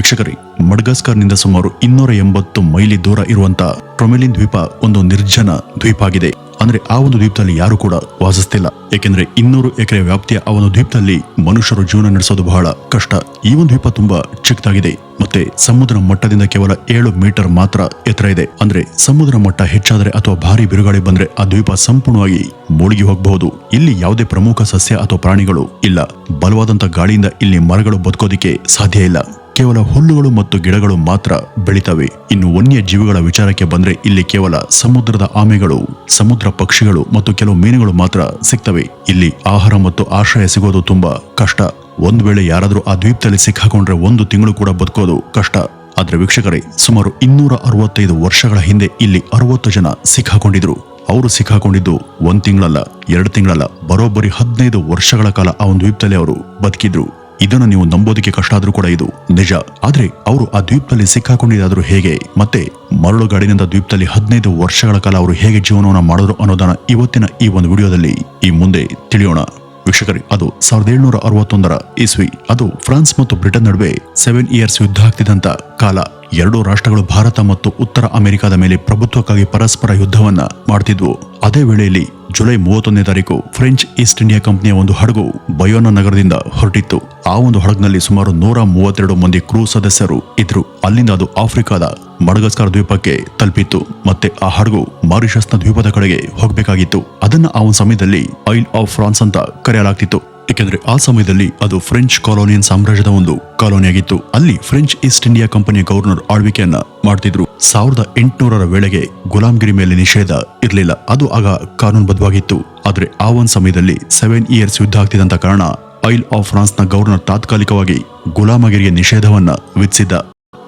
ವೀಕ್ಷಕರೇ, ಮಡ್ಗಾಸ್ಕರ್ನಿಂದ ಸುಮಾರು ಇನ್ನೂರ ಎಂಬತ್ತು ಮೈಲಿ ದೂರ ಇರುವಂತಹ ಟ್ರೊಮೆಲಿನ್ ದ್ವೀಪ ಒಂದು ನಿರ್ಜನ ದ್ವೀಪ ಆಗಿದೆ. ಅಂದ್ರೆ ಆ ಒಂದು ದ್ವೀಪದಲ್ಲಿ ಯಾರು ಕೂಡ ವಾಸಿಸ್ತಿಲ್ಲ. ಏಕೆಂದ್ರೆ ಇನ್ನೂರು ಎಕರೆ ವ್ಯಾಪ್ತಿಯ ಆ ಒಂದು ದ್ವೀಪದಲ್ಲಿ ಮನುಷ್ಯರು ಜೀವನ ನಡೆಸೋದು ಬಹಳ ಕಷ್ಟ. ಈ ಒಂದು ದ್ವೀಪ ತುಂಬಾ ಚಿಕ್ಕದಾಗಿದೆ ಮತ್ತೆ ಸಮುದ್ರ ಮಟ್ಟದಿಂದ ಕೇವಲ ಏಳು ಮೀಟರ್ ಮಾತ್ರ ಎತ್ತರ ಇದೆ. ಅಂದ್ರೆ ಸಮುದ್ರ ಮಟ್ಟ ಹೆಚ್ಚಾದರೆ ಅಥವಾ ಭಾರಿ ಬಿರುಗಾಳಿ ಬಂದ್ರೆ ಆ ದ್ವೀಪ ಸಂಪೂರ್ಣವಾಗಿ ಮುಳುಗಿ ಹೋಗಬಹುದು. ಇಲ್ಲಿ ಯಾವುದೇ ಪ್ರಮುಖ ಸಸ್ಯ ಅಥವಾ ಪ್ರಾಣಿಗಳು ಇಲ್ಲ. ಬಲವಾದಂತಹ ಗಾಳಿಯಿಂದ ಇಲ್ಲಿ ಮರಗಳು ಬದುಕೋದಿಕ್ಕೆ ಸಾಧ್ಯ ಇಲ್ಲ. ಕೇವಲ ಹುಲ್ಲುಗಳು ಮತ್ತು ಗಿಡಗಳು ಮಾತ್ರ ಬೆಳಿತವೆ. ಇನ್ನು ವನ್ಯ ಜೀವಿಗಳ ವಿಚಾರಕ್ಕೆ ಬಂದ್ರೆ ಇಲ್ಲಿ ಕೇವಲ ಸಮುದ್ರದ ಆಮೆಗಳು, ಸಮುದ್ರ ಪಕ್ಷಿಗಳು ಮತ್ತು ಕೆಲವು ಮೀನುಗಳು ಮಾತ್ರ ಸಿಗ್ತವೆ. ಇಲ್ಲಿ ಆಹಾರ ಮತ್ತು ಆಶ್ರಯ ಸಿಗೋದು ತುಂಬಾ ಕಷ್ಟ. ಒಂದು ವೇಳೆ ಯಾರಾದರೂ ಆ ದ್ವೀಪದಲ್ಲಿ ಸಿಕ್ಕಾಕೊಂಡ್ರೆ ಒಂದು ತಿಂಗಳು ಕೂಡ ಬದುಕೋದು ಕಷ್ಟ. ಆದ್ರೆ ವೀಕ್ಷಕರೇ, ಸುಮಾರು ಇನ್ನೂರ ಅರವತ್ತೈದು ವರ್ಷಗಳ ಹಿಂದೆ ಇಲ್ಲಿ ಅರವತ್ತು ಜನ ಸಿಕ್ಕಾಕೊಂಡಿದ್ರು. ಅವರು ಸಿಕ್ಕಾಕೊಂಡಿದ್ದು ಒಂದು ತಿಂಗಳಲ್ಲ, ಎರಡು ತಿಂಗಳಲ್ಲ, ಬರೋಬ್ಬರಿ ಹದಿನೈದು ವರ್ಷಗಳ ಕಾಲ ಆ ಒಂದು ದ್ವೀಪದಲ್ಲಿ ಅವರು ಬದುಕಿದ್ರು. ಇದನ್ನು ನೀವು ನಂಬೋದಕ್ಕೆ ಕಷ್ಟ ಆದ್ರೂ ಕೂಡ ಇದು ನಿಜ. ಆದ್ರೆ ಅವರು ಆ ದ್ವೀಪದಲ್ಲಿ ಸಿಕ್ಕಾಕೊಂಡಿದ್ದಾದ್ರೂ ಹೇಗೆ? ಮತ್ತೆ ಮರಳುಗಾಡಿನಿಂದ ದ್ವೀಪದಲ್ಲಿ ಹದಿನೈದು ವರ್ಷಗಳ ಕಾಲ ಅವರು ಹೇಗೆ ಜೀವನವನ್ನ ಮಾಡಿದ್ರು ಅನ್ನೋದನ್ನ ಇವತ್ತಿನ ಈ ಒಂದು ವಿಡಿಯೋದಲ್ಲಿ ಈ ಮುಂದೆ ತಿಳಿಯೋಣ. ವೀಕ್ಷಕರೇ, ಅದು ಸಾವಿರದ ಏಳ್ನೂರ ಅರವತ್ತೊಂದರ ಇಸ್ವಿ. ಅದು ಫ್ರಾನ್ಸ್ ಮತ್ತು ಬ್ರಿಟನ್ ನಡುವೆ ಸೆವೆನ್ ಇಯರ್ಸ್ ಯುದ್ಧ ಆಗ್ತಿದ್ದಂತ ಕಾಲ. ಎರಡೂ ರಾಷ್ಟ್ರಗಳು ಭಾರತ ಮತ್ತು ಉತ್ತರ ಅಮೆರಿಕದ ಮೇಲೆ ಪ್ರಭುತ್ವಕ್ಕಾಗಿ ಪರಸ್ಪರ ಯುದ್ಧವನ್ನ ಮಾಡ್ತಿದ್ವು. ಅದೇ ವೇಳೆಯಲ್ಲಿ ಜುಲೈ ಮೂವತ್ತೊಂದನೇ ತಾರೀಕು ಫ್ರೆಂಚ್ ಈಸ್ಟ್ ಇಂಡಿಯಾ ಕಂಪನಿಯ ಒಂದು ಹಡಗು ಬಯೋನ ನಗರದಿಂದ ಹೊರಟಿತ್ತು. ಆ ಒಂದು ಹಡಗಿನಲ್ಲಿ ಸುಮಾರು ನೂರ ಮೂವತ್ತೆರಡು ಮಂದಿ ಕ್ರೂ ಸದಸ್ಯರು ಇದ್ರು. ಅಲ್ಲಿಂದ ಅದು ಆಫ್ರಿಕಾದ ಮಡಗಸ್ಕರ್ ದ್ವೀಪಕ್ಕೆ ತಲುಪಿತ್ತು. ಮತ್ತೆ ಆ ಹಡಗು ಮಾರಿಷಸ್ನ ದ್ವೀಪದ ಕಡೆಗೆ ಹೋಗಬೇಕಾಗಿತ್ತು. ಅದನ್ನ ಆ ಒಂದು ಸಮಯದಲ್ಲಿ ಆಯಿಲ್ ಆಫ್ ಫ್ರಾನ್ಸ್ ಅಂತ ಕರೆಯಲಾಗ್ತಿತ್ತು. ಏಕೆಂದ್ರೆ ಆ ಸಮಯದಲ್ಲಿ ಅದು ಫ್ರೆಂಚ್ ಕಾಲೋನಿಯನ್ ಸಾಮ್ರಾಜ್ಯದ ಒಂದು ಕಾಲೋನಿಯಾಗಿತ್ತು. ಅಲ್ಲಿ ಫ್ರೆಂಚ್ ಈಸ್ಟ್ ಇಂಡಿಯಾ ಕಂಪನಿಯ ಗವರ್ನರ್ ಆಳ್ವಿಕೆಯನ್ನ ಮಾಡ್ತಿದ್ರು. ಸಾವಿರದ ಎಂಟುನೂರರ ವೇಳೆಗೆ ಗುಲಾಮ್ಗಿರಿ ಮೇಲೆ ನಿಷೇಧ ಇರಲಿಲ್ಲ. ಅದು ಆಗ ಕಾನೂನುಬದ್ಧವಾಗಿತ್ತು. ಆದರೆ ಆ ಒಂದು ಸಮಯದಲ್ಲಿ ಸೆವೆನ್ ಇಯರ್ಸ್ ಯುದ್ಧ ಆಗ್ತಿದ್ದಂತ ಕಾರಣ ಐಲ್ ಆಫ್ ಫ್ರಾನ್ಸ್ನ ಗವರ್ನರ್ ತಾತ್ಕಾಲಿಕವಾಗಿ ಗುಲಾಮಗಿರಿಯ ನಿಷೇಧವನ್ನ ವಿಧಿಸಿದ್ದ.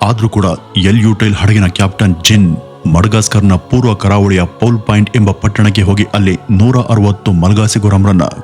ಆದ್ರೂ ಕೂಡ ಎಲ್ ಯುಟೈಲ್ ಹಡಗಿನ ಕ್ಯಾಪ್ಟನ್ ಜಿನ್ ಮಡಗಾಸ್ಕರ್ನ ಪೂರ್ವ ಕರಾವಳಿಯ ಪೌಲ್ ಪಾಯಿಂಟ್ ಎಂಬ ಪಟ್ಟಣಕ್ಕೆ ಹೋಗಿ ಅಲ್ಲಿ ನೂರ ಅರವತ್ತು ಮಲ್ಗಾಸಿ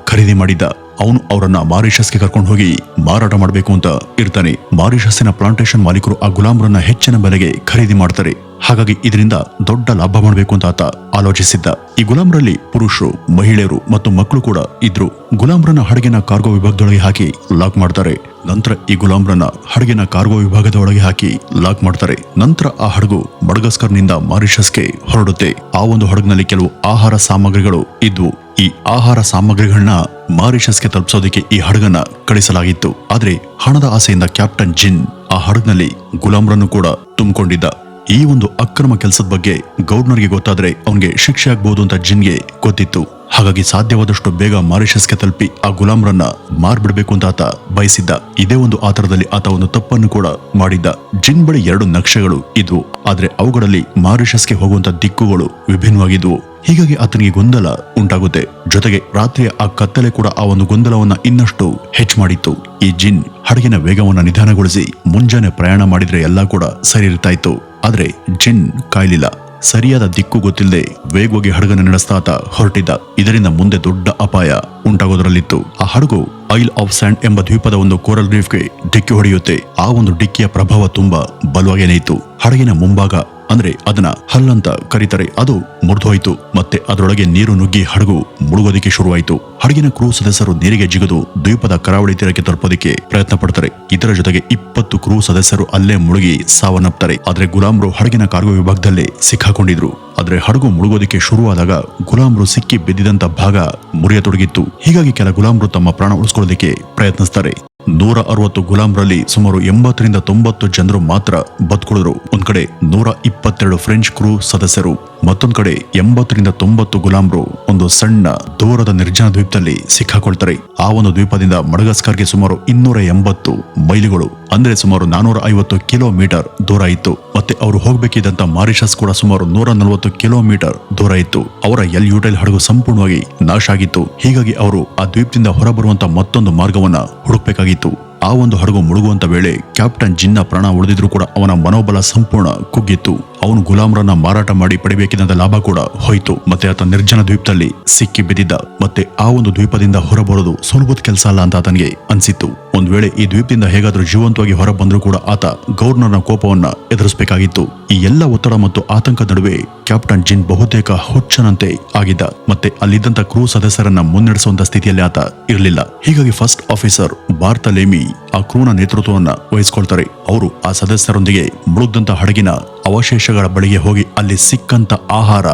ಖರೀದಿ ಮಾಡಿದ್ದ. ಅವನು ಅವರನ್ನ ಮಾರಿಷಸ್ಗೆ ಕರ್ಕೊಂಡು ಹೋಗಿ ಮಾರಾಟ ಮಾಡಬೇಕು ಅಂತ ಇರ್ತಾನೆ. ಮಾರಿಷಸ್ಸಿನ ಪ್ಲಾಂಟೇಶನ್ ಮಾಲೀಕರು ಆ ಗುಲಾಮ್ರನ್ನ ಹೆಚ್ಚಿನ ಬೆಲೆಗೆ ಖರೀದಿ ಮಾಡ್ತಾರೆ. ಹಾಗಾಗಿ ಇದರಿಂದ ದೊಡ್ಡ ಲಾಭ ಮಾಡಬೇಕು ಅಂತ ಆತ ಆಲೋಚಿಸಿದ್ದ. ಈ ಗುಲಾಮ್ರಲ್ಲಿ ಪುರುಷರು, ಮಹಿಳೆಯರು ಮತ್ತು ಮಕ್ಕಳು ಕೂಡ ಇದ್ರು. ಗುಲಾಮ್ರನ್ನ ಹಡಗಿನ ಕಾರ್ಗೋ ವಿಭಾಗದೊಳಗೆ ಹಾಕಿ ಲಾಕ್ ಮಾಡ್ತಾರೆ. ನಂತರ ಈ ಗುಲಾಮ್ರನ್ನ ಹಡಗಿನ ಕಾರ್ಗೋ ವಿಭಾಗದ ಒಳಗೆ ಹಾಕಿ ಲಾಕ್ ಮಾಡ್ತಾರೆ. ನಂತರ ಆ ಹಡಗು ಮಡಗಸ್ಕರ್ನಿಂದ ಮಾರಿಷಸ್ಗೆ ಹೊರಡುತ್ತೆ. ಆ ಒಂದು ಹಡಗಿನಲ್ಲಿ ಕೆಲವು ಆಹಾರ ಸಾಮಗ್ರಿಗಳು ಇದ್ವು. ಈ ಆಹಾರ ಸಾಮಗ್ರಿಗಳನ್ನ ಮಾರಿಷಸ್ಗೆ ತಲುಪಿಸೋದಕ್ಕೆ ಈ ಹಡಗನ್ನ ಕಳಿಸಲಾಗಿತ್ತು. ಆದ್ರೆ ಹಣದ ಆಸೆಯಿಂದ ಕ್ಯಾಪ್ಟನ್ ಜಿನ್ ಆ ಹಡಗಿನಲ್ಲಿ ಗುಲಾಮ್ರನ್ನು ಕೂಡ ತುಂಬಿಕೊಂಡಿದ್ದ. ಈ ಒಂದು ಅಕ್ರಮ ಕೆಲಸದ ಬಗ್ಗೆ ಗೌರ್ನರ್ಗೆ ಗೊತ್ತಾದ್ರೆ ಅವನಿಗೆ ಶಿಕ್ಷೆ ಆಗ್ಬಹುದು ಅಂತ ಜಿನ್ಗೆ ಗೊತ್ತಿತ್ತು. ಹಾಗಾಗಿ ಸಾಧ್ಯವಾದಷ್ಟು ಬೇಗ ಮಾರಿಷಸ್ಗೆ ತಲುಪಿ ಆ ಗುಲಾಮ್ರನ್ನ ಮಾರ್ಬಿಡ್ಬೇಕು ಅಂತ ಆತ ಬಯಸಿದ್ದ. ಇದೇ ಒಂದು ಆತರದಲ್ಲಿ ಆತ ಒಂದು ತಪ್ಪನ್ನು ಕೂಡ ಮಾಡಿದ್ದ. ಜಿನ್ ಬಳಿ ಎರಡು ನಕ್ಷೆಗಳು ಇದ್ವು. ಆದ್ರೆ ಅವುಗಳಲ್ಲಿ ಮಾರಿಷಸ್ಗೆ ಹೋಗುವಂತ ದಿಕ್ಕುಗಳು ವಿಭಿನ್ನವಾಗಿದ್ವು. ಹೀಗಾಗಿ ಆತನಿಗೆ ಗೊಂದಲ ಉಂಟಾಗುತ್ತೆ. ಜೊತೆಗೆ ರಾತ್ರಿಯ ಆ ಕತ್ತಲೆ ಕೂಡ ಆ ಒಂದು ಗೊಂದಲವನ್ನ ಇನ್ನಷ್ಟು ಹೆಚ್ಚು ಮಾಡಿತ್ತು. ಈ ಜಿನ್ ಹಡಗಿನ ವೇಗವನ್ನ ನಿಧಾನಗೊಳಿಸಿ ಮುಂಜಾನೆ ಪ್ರಯಾಣ ಮಾಡಿದ್ರೆ ಎಲ್ಲಾ ಕೂಡ ಸರಿ ಇರ್ತಾ ಇತ್ತು. ಆದ್ರೆ ಜಿನ್ ಕಾಯ್ಲಿಲ್ಲ. ಸರಿಯಾದ ದಿಕ್ಕು ಗೊತ್ತಿಲ್ಲದೆ ವೇಗವಾಗಿ ಹಡಗನ್ನು ನಡೆಸ್ತಾತ ಹೊರಟಿದ್ದ. ಇದರಿಂದ ಮುಂದೆ ದೊಡ್ಡ ಅಪಾಯ ಉಂಟಾಗೋದರಲ್ಲಿತ್ತು. ಆ ಹಡಗು ಐಲ್ ಆಫ್ ಸ್ಯಾಂಡ್ ಎಂಬ ದ್ವೀಪದ ಒಂದು ಕೋರಲ್ ರೀಫ್ಗೆ ಡಿಕ್ಕಿ ಹೊಡೆಯುತ್ತೆ. ಆ ಒಂದು ಡಿಕ್ಕಿಯ ಪ್ರಭಾವ ತುಂಬಾ ಬಲವಾಗೇನೆ ಇತ್ತು. ಹಡಗಿನ ಮುಂಭಾಗ ಅಂದ್ರೆ ಅದನ್ನ ಹಲ್ಲಂತ ಕರೀತಾರೆ. ಅದು ಮುರಿದೋಯ್ತು. ಮತ್ತೆ ಅದರೊಳಗೆ ನೀರು ನುಗ್ಗಿ ಹಡಗು ಮುಳುಗೋದಿಕ್ಕೆ ಶುರುವಾಯಿತು. ಹಡಗಿನ ಕ್ರೂ ಸದಸ್ಯರು ನೀರಿಗೆ ಜಿಗಿದು ದ್ವೀಪದ ಕರಾವಳಿ ತೀರಕ್ಕೆ ತಲುಪೋದಕ್ಕೆ ಪ್ರಯತ್ನ ಪಡ್ತಾರೆ. ಇದರ ಜೊತೆಗೆ ಇಪ್ಪತ್ತು ಕ್ರೂ ಸದಸ್ಯರು ಅಲ್ಲೇ ಮುಳುಗಿ ಸಾವನ್ನಪ್ತಾರೆ. ಆದ್ರೆ ಗುಲಾಮ್ರು ಹಡಗಿನ ಕಾರ್ಗೋ ವಿಭಾಗದಲ್ಲಿ ಸಿಕ್ಕಾಕೊಂಡಿದ್ರು. ಆದ್ರೆ ಹಡಗು ಮುಳುಗೋದಿಕ್ಕೆ ಶುರುವಾದಾಗ ಗುಲಾಮ್ರು ಸಿಕ್ಕಿ ಬಿದ್ದಿದಂತ ಭಾಗ ಮುರಿಯತೊಡಗಿತ್ತು. ಹೀಗಾಗಿ ಕೆಲ ಗುಲಾಮ್ರು ತಮ್ಮ ಪ್ರಾಣ ಉಳಿಸ್ಕೊಳ್ಳೋದಕ್ಕೆ ಪ್ರಯತ್ನಿಸ್ತಾರೆ. ನೂರ ಅರವತ್ತು ಗುಲಾಮ್ರಲ್ಲಿ ಸುಮಾರು ಎಂಬತ್ತರಿಂದ ತೊಂಬತ್ತು ಜನರು ಮಾತ್ರ ಬದುಕುಳಿದ್ರು. ಒಂದ್ ಕಡೆ ನೂರ ಇಪ್ಪತ್ತೆರಡು ಫ್ರೆಂಚ್ ಕ್ರೂ ಸದಸ್ಯರು. ಮತ್ತೊಂದ್ ಕಡೆ ಎಂಬತ್ತರಿಂದ ತೊಂಬತ್ತು ಗುಲಾಮ್ರು ಒಂದು ಸಣ್ಣ ದೂರದ ನಿರ್ಜನ ದ್ವೀಪದಲ್ಲಿ ಸಿಕ್ಕಾಕೊಳ್ತಾರೆ. ಆ ಒಂದು ದ್ವೀಪದಿಂದ ಮಡಗಸ್ಕರ್ಗೆ ಸುಮಾರು ಇನ್ನೂರ ಎಂಬತ್ತು ಮೈಲಿಗಳು, ಅಂದ್ರೆ ಸುಮಾರು ನಾನೂರ ಐವತ್ತು ಕಿಲೋಮೀಟರ್ ದೂರ ಇತ್ತು. ಮತ್ತೆ ಅವರು ಹೋಗಬೇಕಿದ್ದಂತ ಮಾರಿಷಸ್ ಕೂಡ ಸುಮಾರು ನೂರ ನಲವತ್ತು ಕಿಲೋಮೀಟರ್ ದೂರ ಇತ್ತು. ಅವರ ಎಲ್ ಯುಟೈಲ್ ಹಡಗು ಸಂಪೂರ್ಣವಾಗಿ ನಾಶ ಆಗಿತ್ತು ಹೀಗಾಗಿ ಅವರು ಆ ದ್ವೀಪದಿಂದ ಹೊರಬರುವಂತ ಮತ್ತೊಂದು ಮಾರ್ಗವನ್ನ ಹುಡುಕ್ಬೇಕಾಗಿತ್ತು. ಆ ಒಂದು ಹಡಗು ಮುಳುಗುವಂತ ವೇಳೆ ಕ್ಯಾಪ್ಟನ್ ಜಿನ್ನ ಪ್ರಾಣ ಉಳಿದಿದ್ರು ಕೂಡ ಅವನ ಮನೋಬಲ ಸಂಪೂರ್ಣ ಕುಗ್ಗಿತ್ತು. ಅವನು ಗುಲಾಮ್ರನ್ನ ಮಾರಾಟ ಮಾಡಿ ಪಡಿಬೇಕಿದ್ದ ಲಾಭ ಕೂಡ ಹೋಯಿತು. ಮತ್ತೆ ಆತ ನಿರ್ಜನ ದ್ವೀಪದಲ್ಲಿ ಸಿಕ್ಕಿ ಬಿದ್ದಿದ್ದ. ಮತ್ತೆ ಆ ಒಂದು ದ್ವೀಪದಿಂದ ಹೊರಬರೋದು ಸುಲಭದ ಕೆಲಸ ಅಲ್ಲ ಅಂತ ಆತನಿಗೆ ಅನಿಸಿತ್ತು. ಒಂದು ವೇಳೆ ಈ ದ್ವೀಪದಿಂದ ಹೇಗಾದ್ರೂ ಜೀವಂತವಾಗಿ ಹೊರಬಂದ್ರೂ ಕೂಡ ಆತ ಗವರ್ನರ್ನ ಕೋಪವನ್ನ ಎದುರಿಸಬೇಕಾಗಿತ್ತು. ಈ ಎಲ್ಲ ಒತ್ತಡ ಮತ್ತು ಆತಂಕ ನಡುವೆ ಕ್ಯಾಪ್ಟನ್ ಜಿನ್ ಬಹುತೇಕ ಹುಚ್ಚನಂತೆ ಆಗಿದ್ದ. ಮತ್ತೆ ಅಲ್ಲಿದ್ದಂತ ಕ್ರೂ ಸದಸ್ಯರನ್ನ ಮುನ್ನಡೆಸುವಂತ ಸ್ಥಿತಿಯಲ್ಲಿ ಆತ ಇರಲಿಲ್ಲ. ಹೀಗಾಗಿ ಫಸ್ಟ್ ಆಫೀಸರ್ ಬಾರ್ತಲೇಮಿ ಆ ಕ್ರೂನ ನೇತೃತ್ವವನ್ನ ವಹಿಸಿಕೊಳ್ತಾರೆ. ಅವರು ಆ ಸದಸ್ಯರೊಂದಿಗೆ ಮುಳುಗ್ದಂತ ಹಡಗಿನ ಅವಶೇಷಗಳ ಬಳಿಗೆ ಹೋಗಿ ಅಲ್ಲಿ ಸಿಕ್ಕಂತ ಆಹಾರ,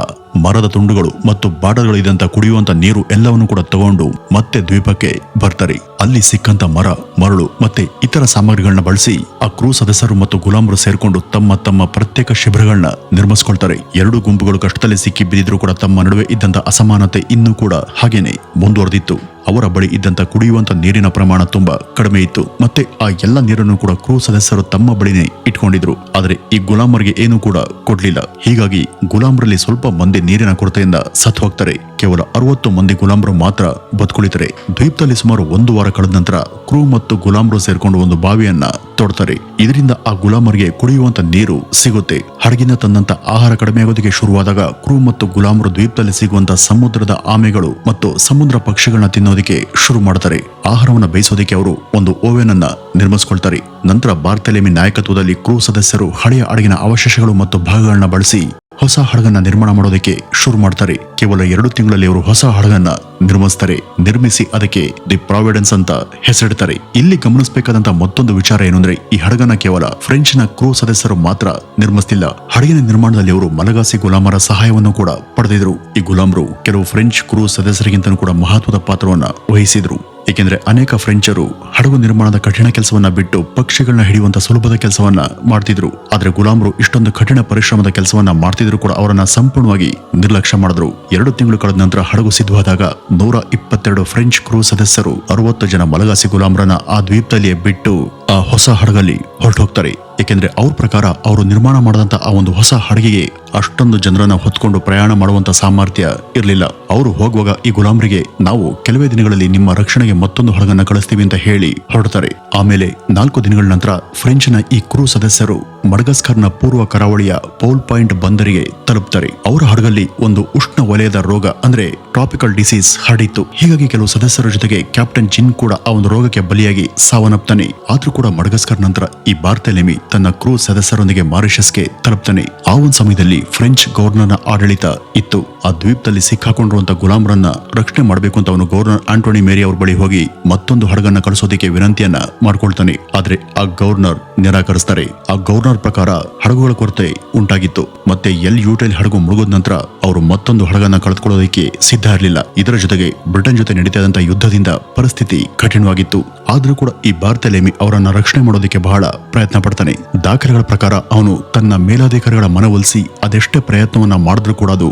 ಮರದ ತುಂಡುಗಳು ಮತ್ತು ಬಾಟಲ್ಗಳು ಇದ್ದಂತ ಕುಡಿಯುವಂತ ನೀರು ಎಲ್ಲವನ್ನು ಕೂಡ ತಗೊಂಡು ಮತ್ತೆ ದ್ವೀಪಕ್ಕೆ ಬರ್ತಾರೆ. ಅಲ್ಲಿ ಸಿಕ್ಕಂತ ಮರ, ಮರಳು ಮತ್ತೆ ಇತರ ಸಾಮಗ್ರಿಗಳನ್ನ ಬಳಸಿ ಆ ಕ್ರೂ ಸದಸ್ಯರು ಮತ್ತು ಗುಲಾಮರು ಸೇರ್ಕೊಂಡು ತಮ್ಮ ತಮ್ಮ ಪ್ರತ್ಯೇಕ ಶಿಬಿರಗಳನ್ನ ನಿರ್ಮಿಸ್ಕೊಳ್ತಾರೆ. ಎರಡು ಗುಂಪುಗಳು ಕಷ್ಟದಲ್ಲಿ ಸಿಕ್ಕಿ ಬಿದ್ದಿದ್ರು ಕೂಡ ತಮ್ಮ ನಡುವೆ ಇದ್ದಂತ ಅಸಮಾನತೆ ಇನ್ನೂ ಕೂಡ ಹಾಗೇನೆ ಮುಂದುವರೆದಿತ್ತು. ಅವರ ಬಳಿ ಇದ್ದಂತ ಕುಡಿಯುವಂತ ನೀರಿನ ಪ್ರಮಾಣ ತುಂಬಾ ಕಡಿಮೆ ಇತ್ತು. ಮತ್ತೆ ಆ ಎಲ್ಲ ನೀರನ್ನು ಕೂಡ ಕ್ರೂ ಸದಸ್ಯರು ತಮ್ಮ ಬಳಿನೇ ಇಟ್ಕೊಂಡಿದ್ರು. ಆದರೆ ಈ ಗುಲಾಮರಿಗೆ ಏನೂ ಕೂಡ ಕೊಡ್ಲಿಲ್ಲ. ಹೀಗಾಗಿ ಗುಲಾಮರಲ್ಲಿ ಸ್ವಲ್ಪ ಮಂದಿ ನೀರಿನ ಕೊರತೆಯಿಂದ ಸತ್ತು ಹೋಗ್ತಾರೆ. ಕೇವಲ ಅರವತ್ತು ಮಂದಿ ಗುಲಾಮರು ಮಾತ್ರ ಬದುಕುಳಿತಾರೆ. ದ್ವೀಪದಲ್ಲಿ ಸುಮಾರು ಒಂದು ವಾರ ಕಳೆದ ನಂತರ ಕ್ರೂ ಮತ್ತು ಗುಲಾಮರು ಸೇರ್ಕೊಂಡು ಒಂದು ಬಾವಿಯನ್ನ ತೊಡ್ತಾರೆ. ಇದರಿಂದ ಆ ಗುಲಾಮರಿಗೆ ಕುಡಿಯುವಂತ ನೀರು ಸಿಗುತ್ತೆ. ಹಡಗಿನ ತಂದಂತ ಆಹಾರ ಕಡಿಮೆ ಆಗೋದಕ್ಕೆ ಶುರುವಾದಾಗ ಕ್ರೂ ಮತ್ತು ಗುಲಾಮರು ದ್ವೀಪದಲ್ಲಿ ಸಿಗುವಂತ ಸಮುದ್ರದ ಆಮೆಗಳು ಮತ್ತು ಸಮುದ್ರ ಪಕ್ಷಿಗಳನ್ನ ತಿನ್ನೋದಕ್ಕೆ ಶುರು ಮಾಡ್ತಾರೆ. ಆಹಾರವನ್ನ ಬೇಯಿಸೋದಕ್ಕೆ ಅವರು ಒಂದು ಓವೆನ್ ಅನ್ನ ನಿರ್ಮಿಸಿಕೊಳ್ತಾರೆ. ನಂತರ ಬಾರ್ತಲೆಮಿ ನಾಯಕತ್ವದಲ್ಲಿ ಕ್ರೂ ಸದಸ್ಯರು ಹಳೆಯ ಹಡಗಿನ ಅವಶೇಷಗಳು ಮತ್ತು ಭಾಗಗಳನ್ನ ಬಳಸಿ ಹೊಸ ಹಡಗನ್ನ ನಿರ್ಮಾಣ ಮಾಡೋದಕ್ಕೆ ಶುರು ಮಾಡ್ತಾರೆ. ಕೇವಲ ಎರಡು ತಿಂಗಳಲ್ಲಿ ಅವರು ಹೊಸ ಹಡಗನ್ನ ನಿರ್ಮಿಸ್ತಾರೆ. ನಿರ್ಮಿಸಿ ಅದಕ್ಕೆ ದಿ ಪ್ರಾವಿಡೆನ್ಸ್ ಅಂತ ಹೆಸರಿಡ್ತಾರೆ. ಇಲ್ಲಿ ಗಮನಿಸಬೇಕಾದಂತ ಮತ್ತೊಂದು ವಿಚಾರ ಏನು ಈ ಹಡಗನ್ನ ಕೇವಲ ಫ್ರೆಂಚ್ನ ಕ್ರೂ ಸದಸ್ಯರು ಮಾತ್ರ ನಿರ್ಮಿಸ್ತಿಲ್ಲ. ಹಡಗಿನ ನಿರ್ಮಾಣದಲ್ಲಿ ಅವರು ಮಲಗಾಸಿ ಗುಲಾಮರ ಸಹಾಯವನ್ನು ಕೂಡ ಪಡೆದಿದ್ರು. ಈ ಗುಲಾಮರು ಕೆಲವು ಫ್ರೆಂಚ್ ಕ್ರೂ ಸದಸ್ಯರಿಗಿಂತ ಕೂಡ ಮಹತ್ವದ ಪಾತ್ರವನ್ನ ವಹಿಸಿದ್ರು. ಏಕೆಂದ್ರೆ ಅನೇಕ ಫ್ರೆಂಚರು ಹಡಗು ನಿರ್ಮಾಣದ ಕಠಿಣ ಕೆಲಸವನ್ನ ಬಿಟ್ಟು ಪಕ್ಷಿಗಳನ್ನ ಹಿಡಿಯುವಂತ ಸುಲಭದ ಕೆಲಸವನ್ನ ಮಾಡ್ತಿದ್ರು. ಆದ್ರೆ ಗುಲಾಮರು ಇಷ್ಟೊಂದು ಕಠಿಣ ಪರಿಶ್ರಮದ ಕೆಲಸವನ್ನ ಮಾಡ್ತಿದ್ರು ಕೂಡ ಅವರನ್ನ ಸಂಪೂರ್ಣವಾಗಿ ನಿರ್ಲಕ್ಷ್ಯ ಮಾಡಿದ್ರು. ಎರಡು ತಿಂಗಳು ಕಳೆದ ನಂತರ ಹಡಗು ಸಿದ್ಧವಾದಾಗ ನೂರ ಇಪ್ಪತ್ತೆರಡು ಫ್ರೆಂಚ್ ಕ್ರೂ ಸದಸ್ಯರು ಅರವತ್ತು ಜನ ಮಲಗಾಸಿ ಗುಲಾಮರನ್ನ ಆ ದ್ವೀಪದಲ್ಲಿಯೇ ಬಿಟ್ಟು ಆ ಹೊಸ ಹಡಗಲ್ಲಿ ಹೊರಟೋಗ್ತಾರೆ. ಏಕೆಂದ್ರೆ ಅವ್ರ ಪ್ರಕಾರ ಅವರು ನಿರ್ಮಾಣ ಮಾಡಿದಂಥ ಆ ಒಂದು ಹೊಸ ಹಡಗಿಗೆ ಅಷ್ಟೊಂದು ಜನರನ್ನ ಹೊತ್ಕೊಂಡು ಪ್ರಯಾಣ ಮಾಡುವಂಥ ಸಾಮರ್ಥ್ಯ ಇರಲಿಲ್ಲ. ಅವರು ಹೋಗುವಾಗ ಈ ಗುಲಾಮರಿಗೆ, ನಾವು ಕೆಲವೇ ದಿನಗಳಲ್ಲಿ ನಿಮ್ಮ ರಕ್ಷಣೆಗೆ ಮತ್ತೊಂದು ಹಡಗನ್ನ ಕಳಿಸ್ತೀವಿ ಅಂತ ಹೇಳಿ ಹೊರಡ್ತಾರೆ. ಆಮೇಲೆ ನಾಲ್ಕು ದಿನಗಳ ನಂತರ ಫ್ರೆಂಚ್ನ ಈ ಕ್ರೂ ಸದಸ್ಯರು ಮಡಗಸ್ಕರ್ನ ಪೂರ್ವ ಕರಾವಳಿಯ ಪೌಲ್ ಪಾಯಿಂಟ್ ಬಂದರಿಗೆ ತಲುಪ್ತಾರೆ. ಅವರ ಹಡಗಲ್ಲಿ ಒಂದು ಉಷ್ಣ ವಲಯದ ರೋಗ, ಅಂದ್ರೆ ಟ್ರಾಪಿಕಲ್ ಡಿಸೀಸ್ ಹರಡಿತ್ತು. ಹೀಗಾಗಿ ಕೆಲವು ಸದಸ್ಯರ ಜೊತೆಗೆ ಕ್ಯಾಪ್ಟನ್ ಜಿನ್ ಕೂಡ ಆ ಒಂದು ರೋಗಕ್ಕೆ ಬಲಿಯಾಗಿ ಸಾವನ್ನಪ್ತಾನೆ. ಆದ್ರೂ ಕೂಡ ಮಡಗಸ್ಕರ್ ನಂತರ ಈ ಬಾರ್ತೆಲೆಮಿ ತನ್ನ ಕ್ರೂ ಸದಸ್ಯರೊಂದಿಗೆ ಮಾರಿಷಸ್ಗೆ ತಲುಪ್ತಾನೆ. ಆ ಒಂದು ಸಮಯದಲ್ಲಿ ಫ್ರೆಂಚ್ ಗವರ್ನರ್ನ ಆಡಳಿತ ಇತ್ತು. ಆ ದ್ವೀಪದಲ್ಲಿ ಸಿಕ್ಕಾಕೊಂಡಿರುವಂತ ಗುಲಾಮರನ್ನ ರಕ್ಷಣೆ ಮಾಡಬೇಕು ಅಂತ ಅವನು ಗವರ್ನರ್ ಆಂಟೋನಿ ಮೇರಿ ಅವ್ರ ಬಳಿ ಹೋಗಿ ಮತ್ತೊಂದು ಹಡಗನ್ನ ಕಳಿಸೋದಕ್ಕೆ ವಿನಂತಿಯನ್ನ ಮಾಡ್ಕೊಳ್ತಾನೆ. ಆದ್ರೆ ಆ ಗವರ್ನರ್ ನಿರಾಕರಿಸ್ತಾರೆ. ಆ ಗವರ್ನರ್ ಪ್ರಕಾರ ಹಡಗುಗಳ ಕೊರತೆ ಉಂಟಾಗಿತ್ತು. ಮತ್ತೆ ಎಲ್ ಯೂಟೈಲ್ ಹಡಗು ಮುಳುಗೋದ ನಂತರ ಅವರು ಮತ್ತೊಂದು ಹಡಗನ್ನ ಕಳೆದುಕೊಳ್ಳೋದಕ್ಕೆ ಸಿದ್ಧ ಇರಲಿಲ್ಲ. ಇದರ ಜೊತೆಗೆ ಬ್ರಿಟನ್ ಜೊತೆ ನಡೀತಾ ಯುದ್ಧದಿಂದ ಪರಿಸ್ಥಿತಿ ಕಠಿಣವಾಗಿತ್ತು. ಆದ್ರೂ ಕೂಡ ಈ ಭಾರತಲೇಮಿ ಅವರನ್ನ ರಕ್ಷಣೆ ಮಾಡೋದಕ್ಕೆ ಬಹಳ ಪ್ರಯತ್ನ ಪಡ್ತಾನೆ. ದಾಖಲೆಗಳ ಪ್ರಕಾರ ಅವನು ತನ್ನ ಮೇಲಾಧಿಕಾರಿಗಳ ಮನವೊಲಿಸಿ ಅದೆಷ್ಟೇ ಪ್ರಯತ್ನವನ್ನ ಮಾಡಿದ್ರೂ ಕೂಡ ಅದು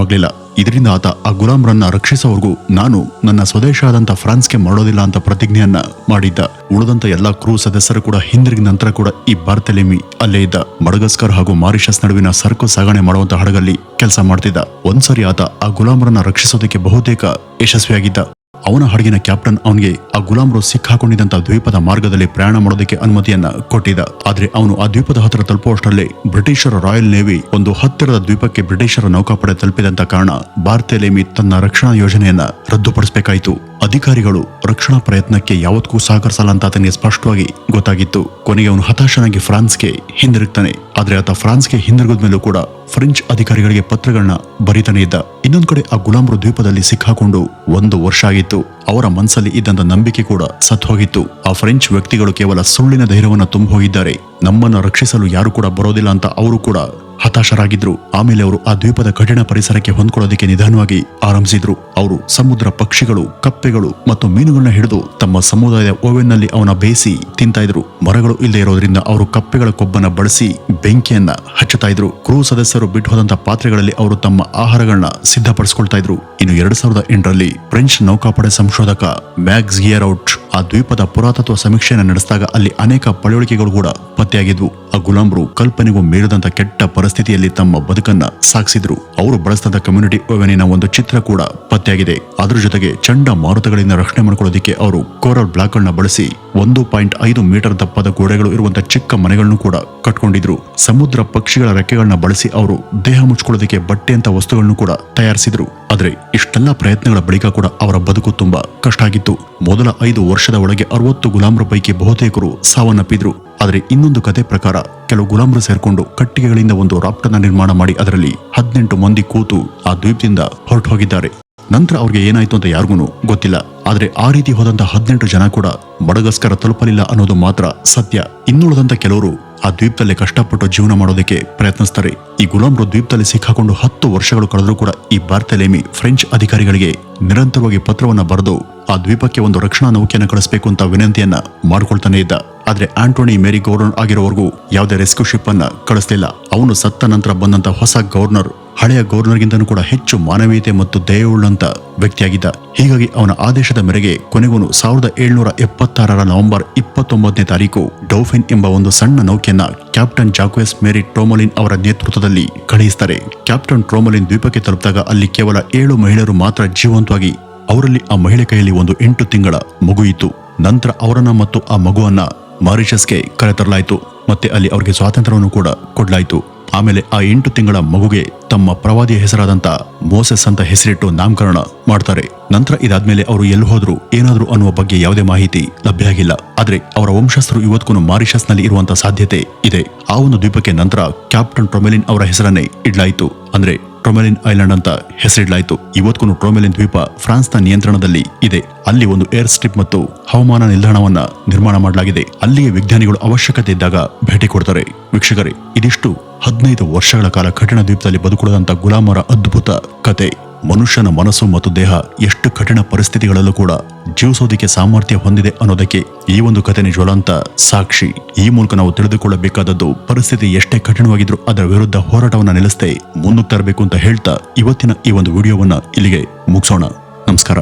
ಪ್ರಯೋಜನವಾಗಲಿಲ್ಲ ಇದರಿಂದ ಆತ ಆ ಗುಲಾಮ್ರನ್ನ ರಕ್ಷಿಸೋವರೆಗೂ ನಾನು ನನ್ನ ಸ್ವದೇಶ ಆದಂತ ಫ್ರಾನ್ಸ್ಗೆ ಮಾಡೋದಿಲ್ಲ ಅಂತ ಪ್ರತಿಜ್ಞೆಯನ್ನ ಮಾಡಿದ್ದ. ಉಳಿದಂತ ಎಲ್ಲಾ ಕ್ರೂ ಸದಸ್ಯರು ಕೂಡ ಹಿಂದಿರುಗಿದ ನಂತರ ಕೂಡ ಈ ಬಾರ್ತಲೆಮಿ ಅಲ್ಲೇ ಇದ್ದ. ಮಡಗಸ್ಕರ್ ಹಾಗೂ ಮಾರಿಷಸ್ ನಡುವಿನ ಸರಕು ಸಾಗಣೆ ಮಾಡುವಂತಹ ಹಡಗಲ್ಲಿ ಕೆಲಸ ಮಾಡ್ತಿದ್ದ. ಒಂದ್ಸರಿ ಆತ ಆ ಗುಲಾಮರನ್ನ ರಕ್ಷಿಸೋದಕ್ಕೆ ಬಹುತೇಕ ಯಶಸ್ವಿಯಾಗಿದ್ದ. ಅವನ ಹಡಗಿನ ಕ್ಯಾಪ್ಟನ್ ಅವನಿಗೆ ಆ ಗುಲಾಮರು ಸಿಕ್ಕಾಕೊಂಡಿದ್ದಂಥ ದ್ವೀಪದ ಮಾರ್ಗದಲ್ಲಿ ಪ್ರಯಾಣ ಮಾಡೋದಕ್ಕೆ ಅನುಮತಿಯನ್ನ ಕೊಟ್ಟಿದ್ದ. ಆದರೆ ಅವನು ಆ ದ್ವೀಪದ ಹತ್ತಿರ ತಲುಪುವಷ್ಟರಲ್ಲಿ ಬ್ರಿಟಿಷರ ರಾಯಲ್ ನೇವಿ ಒಂದು ಹತ್ತಿರದ ದ್ವೀಪಕ್ಕೆ ಬ್ರಿಟಿಷರ ನೌಕಾಪಡೆ ತಲುಪಿದಂತ ಕಾರಣ ಭಾರತೀಯ ತನ್ನ ರಕ್ಷಣಾ ಯೋಜನೆಯನ್ನ ರದ್ದುಪಡಿಸಬೇಕಾಯಿತು. ಅಧಿಕಾರಿಗಳು ರಕ್ಷಣಾ ಪ್ರಯತ್ನಕ್ಕೆ ಯಾವತ್ತೂ ಸಹಕರಿಸಲ್ಲ ಅಂತ ಆತನಿಗೆ ಸ್ಪಷ್ಟವಾಗಿ ಗೊತ್ತಾಗಿತ್ತು. ಕೊನೆಗೆ ಅವನು ಹತಾಶನಾಗಿ ಫ್ರಾನ್ಸ್ಗೆ ಹಿಂದಿರುಗ್ತಾನೆ. ಆದರೆ ಆತ ಫ್ರಾನ್ಸ್ಗೆ ಹಿಂದಿರುಗಿದ ಮೇಲೂ ಕೂಡ ಫ್ರೆಂಚ್ ಅಧಿಕಾರಿಗಳಿಗೆ ಪತ್ರಗಳನ್ನ ಬರೀತಾನೆ ಇದ್ದ. ಇನ್ನೊಂದು ಕಡೆ ಆ ಗುಲಾಮರು ದ್ವೀಪದಲ್ಲಿ ಸಿಕ್ಕಾಕೊಂಡು ಒಂದು ವರ್ಷ ಆಗಿತ್ತು. ಅವರ ಮನಸ್ಸಲ್ಲಿ ಇದ್ದಂತ ನಂಬಿಕೆ ಕೂಡ ಸತ್ತು ಹೋಗಿತ್ತು. ಆ ಫ್ರೆಂಚ್ ವ್ಯಕ್ತಿಗಳು ಕೇವಲ ಸುಳ್ಳಿನ ಧೈರ್ಯವನ್ನು ತುಂಬ ಹೋಗಿದ್ದಾರೆ ನಮ್ಮನ್ನು ರಕ್ಷಿಸಲು ಯಾರು ಕೂಡ ಬರೋದಿಲ್ಲ ಅಂತ ಅವರು ಕೂಡ ಹತಾಶರಾಗಿದ್ರು. ಆಮೇಲೆ ಅವರು ಆ ದ್ವೀಪದ ಕಠಿಣ ಪರಿಸರಕ್ಕೆ ಹೊಂದ್ಕೊಳ್ಳೋದಕ್ಕೆ ನಿಧಾನವಾಗಿ ಆರಂಭಿಸಿದ್ರು. ಅವರು ಸಮುದ್ರ ಪಕ್ಷಿಗಳು, ಕಪ್ಪೆಗಳು ಮತ್ತು ಮೀನುಗಳನ್ನ ಹಿಡಿದು ತಮ್ಮ ಸಮುದಾಯದ ಓವೆನ್ನಲ್ಲಿ ಅವನ ಬೇಯಿಸಿ ತಿಂತಾ ಇದ್ರು. ಮರಗಳು ಇಲ್ಲದೆ ಇರೋದ್ರಿಂದ ಅವರು ಕಪ್ಪೆಗಳ ಕೊಬ್ಬನ್ನ ಬಳಸಿ ಬೆಂಕಿಯನ್ನ ಹಚ್ಚುತ್ತಾ ಇದ್ರು. ಕ್ರೂ ಸದಸ್ಯರು ಬಿಟ್ಟು ಹೋದಂತ ಪಾತ್ರೆಗಳಲ್ಲಿ ಅವರು ತಮ್ಮ ಆಹಾರಗಳನ್ನ ಸಿದ್ಧಪಡಿಸಿಕೊಳ್ತಾ ಇದ್ರು. ಇನ್ನು ಎರಡ್ ಸಾವಿರದ ಎಂಟರಲ್ಲಿ ಫ್ರೆಂಚ್ ನೌಕಾಪಡೆ ಸಂಶೋಧಕ ಮ್ಯಾಕ್ಸ್ ಗಿಯರ್ ಔಟ್ ಆ ದ್ವೀಪದ ಪುರಾತತ್ವ ಸಮೀಕ್ಷೆಯನ್ನು ನಡೆಸಿದಾಗ ಅಲ್ಲಿ ಅನೇಕ ಪಳವಳಿಕೆಗಳು ಕೂಡ ಪತ್ತೆಯಾಗಿದ್ವು. ಆ ಗುಲಾಮ್ರು ಕಲ್ಪನೆಗೂ ಮೀರಿದಂತ ಕೆಟ್ಟ ಪರಿಸ್ಥಿತಿಯಲ್ಲಿ ತಮ್ಮ ಬದುಕನ್ನ ಸಾಗಿಸಿದ್ರು. ಅವರು ಬಳಸಿದ ಕಮ್ಯುನಿಟಿ ಓವೆನಿನ ಒಂದು ಚಿತ್ರ ಕೂಡ ಪತ್ತೆಯಾಗಿದೆ. ಅದರ ಜೊತೆಗೆ ಚಂಡ ಮಾರುತಗಳಿಂದ ರಕ್ಷಣೆ ಮಾಡ್ಕೊಳ್ಳೋದಕ್ಕೆ ಅವರು ಕೋರಲ್ ಬ್ಲಾಕ್ ಗಳನ್ನ ಬಳಸಿ ಒಂದು ಪಾಯಿಂಟ್ ಐದು ಮೀಟರ್ ದಪ್ಪದ ಗೋಡೆಗಳು ಇರುವಂತ ಚಿಕ್ಕ ಮನೆಗಳನ್ನು ಕೂಡ ಕಟ್ಕೊಂಡಿದ್ರು. ಸಮುದ್ರ ಪಕ್ಷಿಗಳ ರೆಕ್ಕೆಗಳನ್ನ ಬಳಸಿ ಅವರು ದೇಹ ಮುಚ್ಕೊಳ್ಳೋದಕ್ಕೆ ಬಟ್ಟೆ ಅಂತ ವಸ್ತುಗಳನ್ನು ಕೂಡ ತಯಾರಿಸಿದ್ರು. ಆದ್ರೆ ಇಷ್ಟೆಲ್ಲ ಪ್ರಯತ್ನಗಳ ಬಳಿಕ ಕೂಡ ಅವರ ಬದುಕು ತುಂಬಾ ಕಷ್ಟ ಆಗಿತ್ತು. ಮೊದಲ ಐದು ವರ್ಷದ ಒಳಗೆ ಅರವತ್ತು ಗುಲಾಮರ ಪೈಕಿ ಬಹುತೇಕರು ಸಾವನ್ನಪ್ಪಿದ್ರು. ಆದರೆ ಇನ್ನೊಂದು ಕತೆ ಪ್ರಕಾರ ಕೆಲವು ಗುಲಾಮರು ಸೇರಿಕೊಂಡು ಕಟ್ಟಿಗೆಗಳಿಂದ ಒಂದು ರಾಪ್ಟನ್ನ ನಿರ್ಮಾಣ ಮಾಡಿ ಅದರಲ್ಲಿ ಹದಿನೆಂಟು ಮಂದಿ ಕೂತು ಆ ದ್ವೀಪದಿಂದ ಹೊರಟು ಹೋಗಿದ್ದಾರೆ ನಂತರ ಅವ್ರಿಗೆ ಏನಾಯ್ತು ಅಂತ ಯಾರಿಗೂ ಗೊತ್ತಿಲ್ಲ. ಆದರೆ ಆ ರೀತಿ ಹೋದಂತ ಹದಿನೆಂಟು ಜನ ಕೂಡ ಮಡಗಸ್ಕರ ತಲುಪಲಿಲ್ಲ ಅನ್ನೋದು ಮಾತ್ರ ಸತ್ಯ. ಇನ್ನುಳಿದಂತ ಕೆಲವರು ಆ ದ್ವೀಪದಲ್ಲಿ ಕಷ್ಟಪಟ್ಟು ಜೀವನ ಮಾಡೋದಕ್ಕೆ ಪ್ರಯತ್ನಿಸ್ತಾರೆ. ಈ ಗುಲಾಮರು ದ್ವೀಪದಲ್ಲಿ ಸಿಕ್ಕಾಕೊಂಡು ಹತ್ತು ವರ್ಷಗಳು ಕಳೆದರೂ ಕೂಡ ಈ ಬಾರ್ತೆಲೇಮಿ ಫ್ರೆಂಚ್ ಅಧಿಕಾರಿಗಳಿಗೆ ನಿರಂತರವಾಗಿ ಪತ್ರವನ್ನ ಬರೆದು ಆ ದ್ವೀಪಕ್ಕೆ ಒಂದು ರಕ್ಷಣಾ ನೌಕೆಯನ್ನು ಕಳಿಸಬೇಕು ಅಂತ ವಿನಂತಿಯನ್ನ ಮಾಡಿಕೊಳ್ತಾನೆ ಇದ್ದ. ಆದ್ರೆ ಆಂಟೋನಿ ಮೇರಿ ಗವರ್ನರ್ ಆಗಿರೋವರೆಗೂ ಯಾವುದೇ ರೆಸ್ಕ್ಯೂ ಶಿಪ್ ಅನ್ನ ಕಳಿಸ್ಲಿಲ್ಲ. ಅವನು ಸತ್ತ ನಂತರ ಬಂದಂತ ಹೊಸ ಗವರ್ನರ್ ಹಳೆಯ ಗವರ್ನರ್ಗಿಂತನೂ ಕೂಡ ಹೆಚ್ಚು ಮಾನವೀಯತೆ ಮತ್ತು ದಯವುಳ್ಳಂತ ವ್ಯಕ್ತಿಯಾಗಿದ್ದ. ಹೀಗಾಗಿ ಅವನ ಆದೇಶದ ಮೇರೆಗೆ ಕೊನೆಗೂ ಸಾವಿರದ ಏಳ್ನೂರ ಎಪ್ಪತ್ತಾರರ ನವೆಂಬರ್ ಇಪ್ಪತ್ತೊಂಬತ್ತನೇ ತಾರೀಕು ಡೌಫಿನ್ ಎಂಬ ಒಂದು ಸಣ್ಣ ನೌಕೆಯನ್ನ ಕ್ಯಾಪ್ಟನ್ ಜಾಕ್ವೆಸ್ ಮೇರಿ ಟ್ರೋಮಲಿನ್ ಅವರ ನೇತೃತ್ವದಲ್ಲಿ ಕಳುಹಿಸ್ತಾರೆ ಕ್ಯಾಪ್ಟನ್ ಟ್ರೋಮಲಿನ್ ದ್ವೀಪಕ್ಕೆ ತಲುಪಿದಾಗ ಅಲ್ಲಿ ಕೇವಲ ಏಳು ಮಹಿಳೆಯರು ಮಾತ್ರ ಜೀವಂತವಾಗಿ, ಅವರಲ್ಲಿ ಆ ಮಹಿಳೆ ಕೈಯಲ್ಲಿ ಒಂದು ಎಂಟು ತಿಂಗಳ ಮಗು ಇತ್ತು. ನಂತರ ಅವರನ್ನ ಮತ್ತು ಆ ಮಗುವನ್ನ ಮಾರಿಷಸ್ಗೆ ಕರೆತರಲಾಯಿತು ಮತ್ತೆ ಅಲ್ಲಿ ಅವರಿಗೆ ಸ್ವಾತಂತ್ರ್ಯವನ್ನು ಕೂಡ ಕೊಡಲಾಯಿತು. ಆಮೇಲೆ ಆ ಎಂಟು ತಿಂಗಳ ಮಗುಗೆ ತಮ್ಮ ಪ್ರವಾದಿಯ ಹೆಸರಾದಂತ ಮೋಸೆಸ್ ಅಂತ ಹೆಸರಿಟ್ಟು ನಾಮಕರಣ ಮಾಡ್ತಾರೆ. ನಂತರ ಇದಾದ್ಮೇಲೆ ಅವರು ಎಲ್ಲಿ ಹೋದ್ರು, ಏನಾದ್ರು ಅನ್ನುವ ಬಗ್ಗೆ ಯಾವುದೇ ಮಾಹಿತಿ ಲಭ್ಯ ಆಗಿಲ್ಲ. ಆದ್ರೆ ಅವರ ವಂಶಸ್ಥರು ಇವತ್ತಿಗೂ ಮಾರಿಷಸ್ನಲ್ಲಿ ಇರುವಂತಹ ಸಾಧ್ಯತೆ ಇದೆ. ಆ ಒಂದು ದ್ವೀಪಕ್ಕೆ ನಂತರ ಕ್ಯಾಪ್ಟನ್ ಟೊಮೆಲಿನ್ ಅವರ ಹೆಸರನ್ನೇ ಇಡ್ಲಾಯಿತು. ಅಂದ್ರೆ ಟ್ರೊಮೆಲಿನ್ ಐಲ್ಯಾಂಡ್ ಅಂತ ಹೆಸರಿಡಲಾಯಿತು. ಇವತ್ತಿಗೂ ಟ್ರೊಮೆಲಿನ್ ದ್ವೀಪ ಫ್ರಾನ್ಸ್ನ ನಿಯಂತ್ರಣದಲ್ಲಿ ಇದೆ. ಅಲ್ಲಿ ಒಂದು ಏರ್ ಸ್ಟ್ರಿಪ್ ಮತ್ತು ಹವಾಮಾನ ನಿಲ್ದಾಣವನ್ನ ನಿರ್ಮಾಣ ಮಾಡಲಾಗಿದೆ. ಅಲ್ಲಿಯೇ ವಿಜ್ಞಾನಿಗಳು ಅವಶ್ಯಕತೆ ಇದ್ದಾಗ ಭೇಟಿ ಕೊಡ್ತಾರೆ. ವೀಕ್ಷಕರೇ, ಇದಿಷ್ಟು ಹದಿನೈದು ವರ್ಷಗಳ ಕಾಲ ಕಠಿಣ ದ್ವೀಪದಲ್ಲಿ ಬದುಕುಳಿದಂತ ಗುಲಾಮರ ಅದ್ಭುತ ಕತೆ. ಮನುಷ್ಯನ ಮನಸ್ಸು ಮತ್ತು ದೇಹ ಎಷ್ಟು ಕಠಿಣ ಪರಿಸ್ಥಿತಿಗಳಲ್ಲೂ ಕೂಡ ಜೀವಿಸೋದಕ್ಕೆ ಸಾಮರ್ಥ್ಯ ಹೊಂದಿದೆ ಅನ್ನೋದಕ್ಕೆ ಈ ಒಂದು ಕಥೆ ಜ್ವಲಂತ ಸಾಕ್ಷಿ. ಈ ಮೂಲಕ ನಾವು ತಿಳಿದುಕೊಳ್ಳಬೇಕಾದದ್ದು ಪರಿಸ್ಥಿತಿ ಎಷ್ಟೇ ಕಠಿಣವಾಗಿದ್ರೂ ಅದರ ವಿರುದ್ಧ ಹೋರಾಟವನ್ನು ನಿಲ್ಲಿಸದೆ ಮುನ್ನುಗ್ಗರಬೇಕು ಅಂತ ಹೇಳ್ತಾ ಇವತ್ತಿನ ಈ ಒಂದು ವಿಡಿಯೋವನ್ನ ಇಲ್ಲಿಗೆ ಮುಗಿಸೋಣ. ನಮಸ್ಕಾರ.